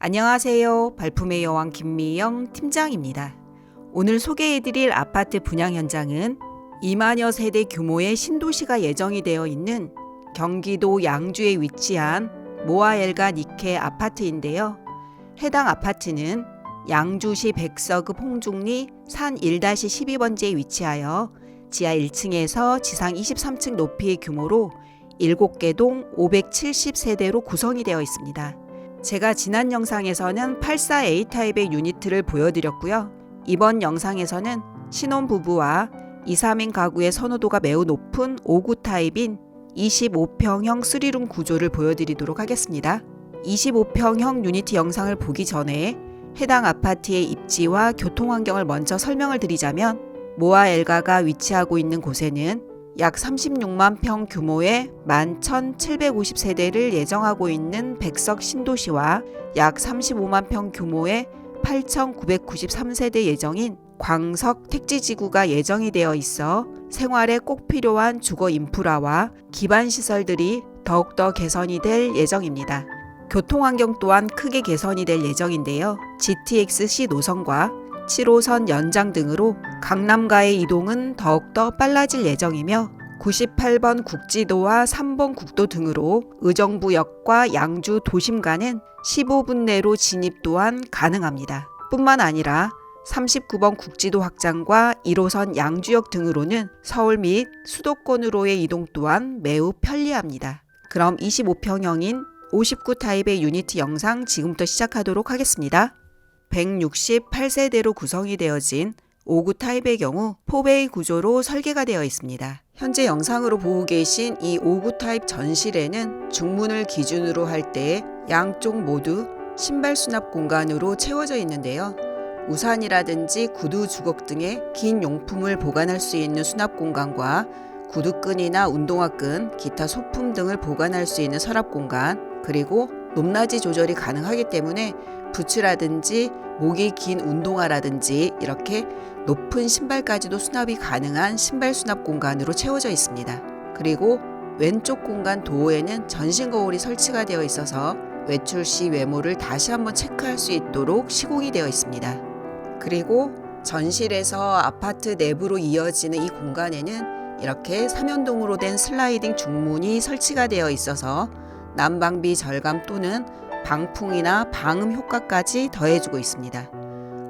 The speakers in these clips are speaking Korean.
안녕하세요. 발품의 여왕 김미영 팀장입니다. 오늘 소개해드릴 아파트 분양 현장은 2만여 세대 규모의 신도시가 예정이 되어 있는 경기도 양주에 위치한 모아엘가 니케 아파트인데요. 해당 아파트는 양주시 백서급 홍중리 산 1-12번지에 위치하여 지하 1층에서 지상 23층 높이의 규모로 7개 동 570세대로 구성이 되어 있습니다. 제가 지난 영상에서는 84A 타입의 유니트를 보여드렸고요. 이번 영상에서는 신혼부부와 2, 3인 가구의 선호도가 매우 높은 5구 타입인 25평형 3룸 구조를 보여드리도록 하겠습니다. 25평형 유니트 영상을 보기 전에 해당 아파트의 입지와 교통 환경을 먼저 설명을 드리자면 모아 엘가가 위치하고 있는 곳에는 약 36만 평 규모의 11,750세대를 예정하고 있는 백석 신도시와 약 35만 평 규모의 8,993세대 예정인 광석 택지지구가 예정이 되어 있어 생활에 꼭 필요한 주거 인프라와 기반 시설들이 더욱더 개선이 될 예정입니다. 교통 환경 또한 크게 개선이 될 예정인데요. GTX-C 노선과 7호선 연장 등으로 강남가의 이동은 더욱더 빨라질 예정이며 98번 국지도와 3번 국도 등으로 의정부역과 양주 도심 간은 15분 내로 진입 또한 가능합니다. 뿐만 아니라 39번 국지도 확장과 1호선 양주역 등으로는 서울 및 수도권으로의 이동 또한 매우 편리합니다. 그럼 25평형인 59 타입의 유니트 영상 지금부터 시작하도록 하겠습니다. 168세대로 구성이 되어진 5구 타입의 경우 포베이 구조로 설계가 되어 있습니다. 현재 영상으로 보고 계신 이 5구 타입 전실에는 중문을 기준으로 할 때 양쪽 모두 신발 수납 공간으로 채워져 있는데요. 우산이라든지 구두 주걱 등의 긴 용품을 보관할 수 있는 수납 공간과 구두끈이나 운동화끈, 기타 소품 등을 보관할 수 있는 서랍 공간, 그리고 높낮이 조절이 가능하기 때문에 부츠라든지 목이 긴 운동화라든지 이렇게 높은 신발까지도 수납이 가능한 신발 수납 공간으로 채워져 있습니다. 그리고 왼쪽 공간 도어에는 전신 거울이 설치가 되어 있어서 외출 시 외모를 다시 한번 체크할 수 있도록 시공이 되어 있습니다. 그리고 전실에서 아파트 내부로 이어지는 이 공간에는 이렇게 삼연동으로 된 슬라이딩 중문이 설치가 되어 있어서 난방비 절감 또는 방풍이나 방음 효과까지 더해주고 있습니다.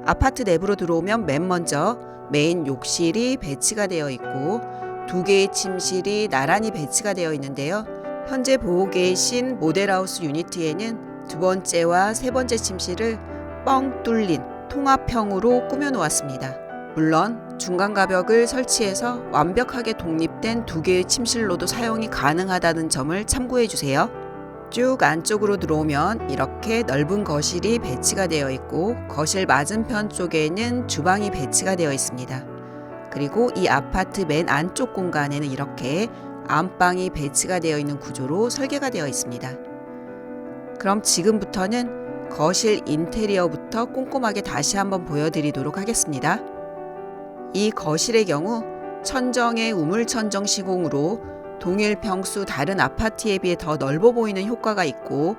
아파트 내부로 들어오면 맨 먼저 메인 욕실이 배치가 되어 있고 두 개의 침실이 나란히 배치가 되어 있는데요. 현재 보고 계신 모델하우스 유니트에는 두 번째와 세 번째 침실을 뻥 뚫린 통합형으로 꾸며 놓았습니다. 물론 중간 가벽을 설치해서 완벽하게 독립된 두 개의 침실로도 사용이 가능하다는 점을 참고해 주세요. 쭉 안쪽으로 들어오면 이렇게 넓은 거실이 배치가 되어 있고 거실 맞은편 쪽에는 주방이 배치가 되어 있습니다. 그리고 이 아파트 맨 안쪽 공간에는 이렇게 안방이 배치가 되어 있는 구조로 설계가 되어 있습니다. 그럼 지금부터는 거실 인테리어부터 꼼꼼하게 다시 한번 보여드리도록 하겠습니다. 이 거실의 경우 천정의 우물천정 시공으로 동일 평수 다른 아파트에 비해 더 넓어 보이는 효과가 있고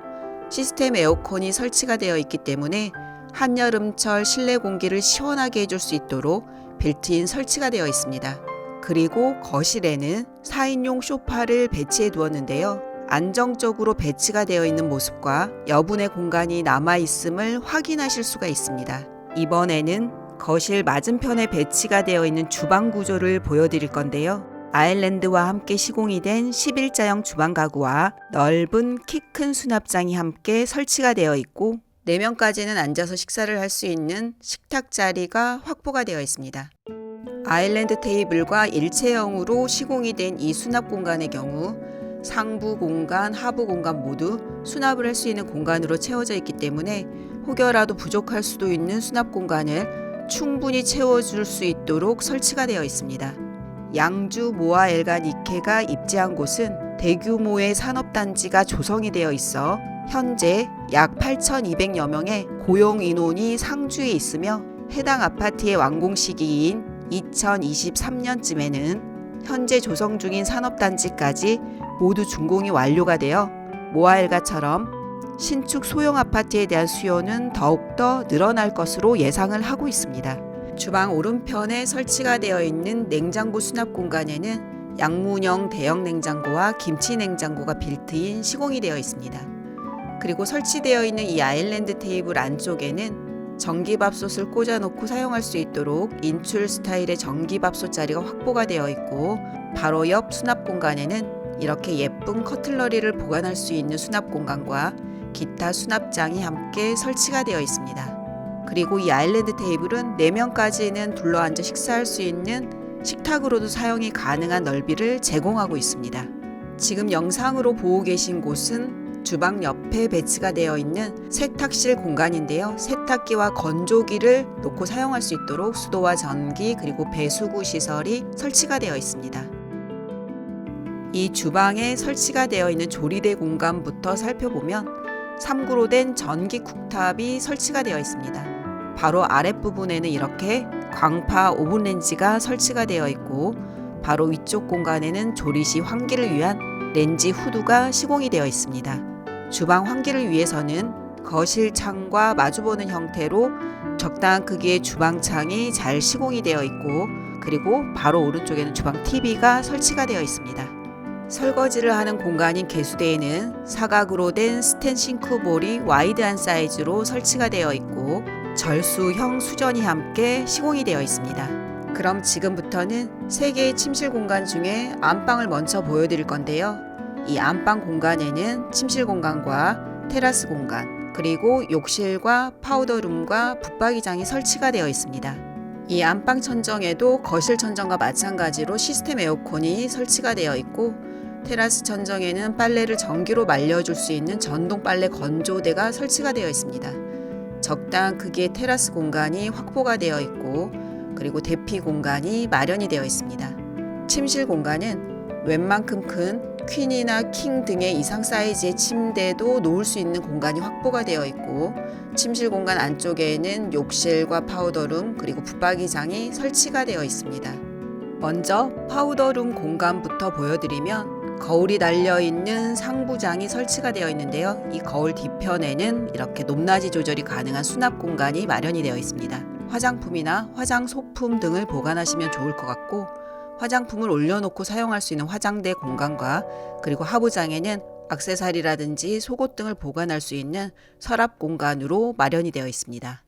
시스템 에어컨이 설치가 되어 있기 때문에 한여름철 실내 공기를 시원하게 해줄 수 있도록 빌트인 설치가 되어 있습니다. 그리고 거실에는 4인용 소파를 배치해 두었는데요. 안정적으로 배치가 되어 있는 모습과 여분의 공간이 남아 있음을 확인하실 수가 있습니다. 이번에는 거실 맞은편에 배치가 되어 있는 주방 구조를 보여드릴 건데요. 아일랜드와 함께 시공이 된 11자형 주방 가구와 넓은 키 큰 수납장이 함께 설치가 되어 있고 4명까지는 앉아서 식사를 할 수 있는 식탁 자리가 확보가 되어 있습니다. 아일랜드 테이블과 일체형으로 시공이 된 이 수납 공간의 경우 상부 공간, 하부 공간 모두 수납을 할 수 있는 공간으로 채워져 있기 때문에 혹여라도 부족할 수도 있는 수납 공간을 충분히 채워줄 수 있도록 설치가 되어 있습니다. 양주 모아 엘가 니케가 입지한 곳은 대규모의 산업단지가 조성이 되어 있어 현재 약 8,200여 명의 고용 인원이 상주에 있으며 해당 아파트의 완공 시기인 2023년쯤에는 현재 조성 중인 산업단지까지 모두 준공이 완료가 되어 모아엘가처럼 신축 소형 아파트에 대한 수요는 더욱더 늘어날 것으로 예상을 하고 있습니다. 주방 오른편에 설치가 되어 있는 냉장고 수납 공간에는 양문형 대형 냉장고와 김치 냉장고가 빌트인 시공이 되어 있습니다. 그리고 설치되어 있는 이 아일랜드 테이블 안쪽에는 전기밥솥을 꽂아놓고 사용할 수 있도록 인출 스타일의 전기밥솥 자리가 확보가 되어 있고 바로 옆 수납 공간에는 이렇게 예쁜 커틀러리를 보관할 수 있는 수납 공간과 기타 수납장이 함께 설치가 되어 있습니다. 그리고 이 아일랜드 테이블은 4명까지는 둘러앉아 식사할 수 있는 식탁으로도 사용이 가능한 넓이를 제공하고 있습니다. 지금 영상으로 보고 계신 곳은 주방 옆에 배치가 되어 있는 세탁실 공간인데요. 세탁기와 건조기를 놓고 사용할 수 있도록 수도와 전기 그리고 배수구 시설이 설치가 되어 있습니다. 이 주방에 설치가 되어 있는 조리대 공간부터 살펴보면 3구로 된 전기 쿡탑이 설치가 되어 있습니다. 바로 아랫부분에는 이렇게 광파 오븐 렌지가 설치가 되어 있고 바로 위쪽 공간에는 조리 시 환기를 위한 렌지 후드가 시공이 되어 있습니다. 주방 환기를 위해서는 거실 창과 마주보는 형태로 적당한 크기의 주방 창이 잘 시공이 되어 있고 그리고 바로 오른쪽에는 주방 TV가 설치가 되어 있습니다. 설거지를 하는 공간인 개수대에는 사각으로 된 스텐 싱크볼이 와이드한 사이즈로 설치가 되어 있고 절수형 수전이 함께 시공이 되어 있습니다. 그럼 지금부터는 세 개의 침실 공간 중에 안방을 먼저 보여드릴 건데요. 이 안방 공간에는 침실 공간과 테라스 공간, 그리고 욕실과 파우더룸과 붙박이장이 설치가 되어 있습니다. 이 안방 천정에도 거실 천정과 마찬가지로 시스템 에어컨이 설치가 되어 있고 테라스 천정에는 빨래를 전기로 말려줄 수 있는 전동 빨래 건조대가 설치가 되어 있습니다. 적당한 크기의 테라스 공간이 확보가 되어 있고 그리고 대피 공간이 마련이 되어 있습니다. 침실 공간은 웬만큼 큰 퀸이나 킹 등의 이상 사이즈의 침대도 놓을 수 있는 공간이 확보가 되어 있고 침실 공간 안쪽에는 욕실과 파우더룸 그리고 붙박이장이 설치가 되어 있습니다. 먼저 파우더룸 공간부터 보여드리면 거울이 달려 있는 상부장이 설치가 되어 있는데요. 이 거울 뒤편에는 이렇게 높낮이 조절이 가능한 수납 공간이 마련이 되어 있습니다. 화장품이나 화장 소품 등을 보관하시면 좋을 것 같고 화장품을 올려놓고 사용할 수 있는 화장대 공간과 그리고 하부장에는 악세사리라든지 속옷 등을 보관할 수 있는 서랍 공간으로 마련이 되어 있습니다.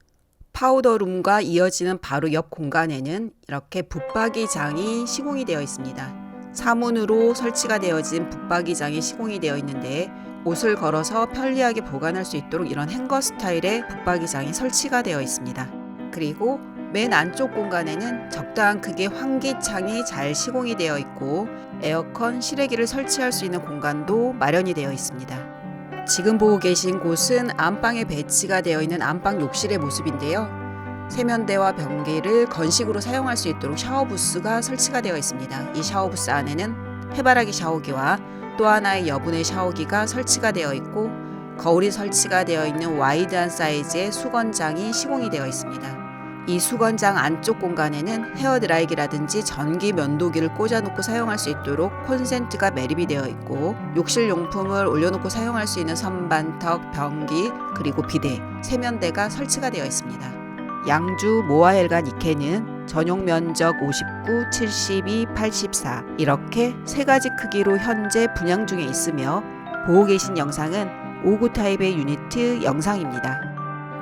파우더룸과 이어지는 바로 옆 공간에는 이렇게 붙박이 장이 시공이 되어 있습니다. 사문으로 설치가 되어진 붙박이장이 시공이 되어 있는데 옷을 걸어서 편리하게 보관할 수 있도록 이런 행거 스타일의 붙박이장이 설치가 되어 있습니다. 그리고 맨 안쪽 공간에는 적당한 크기의 환기창이 잘 시공이 되어 있고 에어컨, 실외기를 설치할 수 있는 공간도 마련이 되어 있습니다. 지금 보고 계신 곳은 안방에 배치가 되어 있는 안방 욕실의 모습인데요. 세면대와 변기를 건식으로 사용할 수 있도록 샤워 부스가 설치가 되어 있습니다. 이 샤워 부스 안에는 해바라기 샤워기와 또 하나의 여분의 샤워기가 설치가 되어 있고 거울이 설치가 되어 있는 와이드한 사이즈의 수건장이 시공이 되어 있습니다. 이 수건장 안쪽 공간에는 헤어드라이기라든지 전기 면도기를 꽂아놓고 사용할 수 있도록 콘센트가 매립이 되어 있고 욕실 용품을 올려놓고 사용할 수 있는 선반턱, 변기, 그리고 비데, 세면대가 설치가 되어 있습니다. 양주 모아엘간 이케는 전용 면적 59, 72, 84 이렇게 세 가지 크기로 현재 분양 중에 있으며 보고 계신 영상은 5구 타입의 유니트 영상입니다.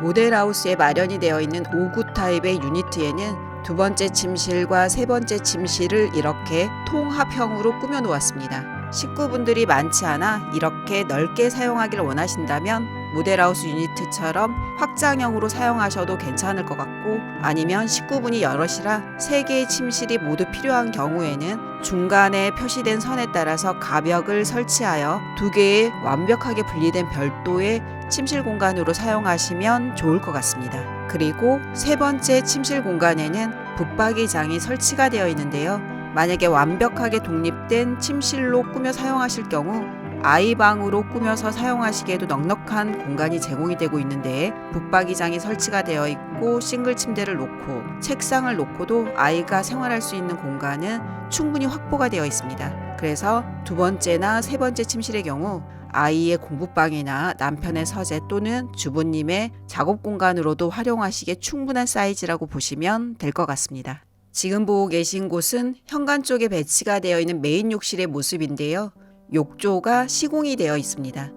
모델하우스에 마련이 되어 있는 5구 타입의 유니트에는 두 번째 침실과 세 번째 침실을 이렇게 통합형으로 꾸며 놓았습니다. 식구분들이 많지 않아 이렇게 넓게 사용하기를 원하신다면 모델하우스 유니트처럼 확장형으로 사용하셔도 괜찮을 것 같고 아니면 식구분이 여럿이라 세 개의 침실이 모두 필요한 경우에는 중간에 표시된 선에 따라서 가벽을 설치하여 두 개의 완벽하게 분리된 별도의 침실 공간으로 사용하시면 좋을 것 같습니다. 그리고 세 번째 침실 공간에는 붙박이장이 설치가 되어 있는데요. 만약에 완벽하게 독립된 침실로 꾸며 사용하실 경우 아이방으로 꾸며서 사용하시기에도 넉넉한 공간이 제공이 되고 있는데 붙박이장이 설치가 되어 있고 싱글 침대를 놓고 책상을 놓고도 아이가 생활할 수 있는 공간은 충분히 확보가 되어 있습니다. 그래서 두 번째나 세 번째 침실의 경우 아이의 공부방이나 남편의 서재 또는 주부님의 작업 공간으로도 활용하시기에 충분한 사이즈라고 보시면 될 것 같습니다. 지금 보고 계신 곳은 현관 쪽에 배치가 되어 있는 메인 욕실의 모습인데요. 욕조가 시공이 되어 있습니다.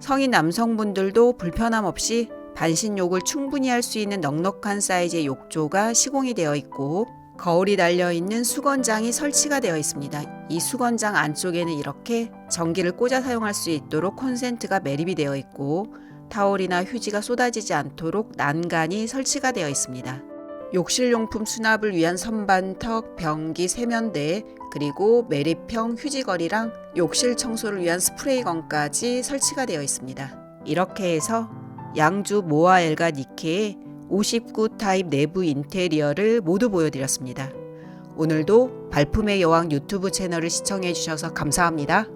성인 남성분들도 불편함 없이 반신욕을 충분히 할 수 있는 넉넉한 사이즈의 욕조가 시공이 되어 있고 거울이 달려 있는 수건장이 설치가 되어 있습니다. 이 수건장 안쪽에는 이렇게 전기를 꽂아 사용할 수 있도록 콘센트가 매립이 되어 있고 타올이나 휴지가 쏟아지지 않도록 난간이 설치가 되어 있습니다. 욕실용품 수납을 위한 선반턱, 변기, 세면대, 그리고 매립형 휴지거리랑 욕실 청소를 위한 스프레이건까지 설치가 되어 있습니다. 이렇게 해서 양주 모아엘과 니케의 59 타입 내부 인테리어를 모두 보여드렸습니다. 오늘도 발품의 여왕 유튜브 채널을 시청해 주셔서 감사합니다.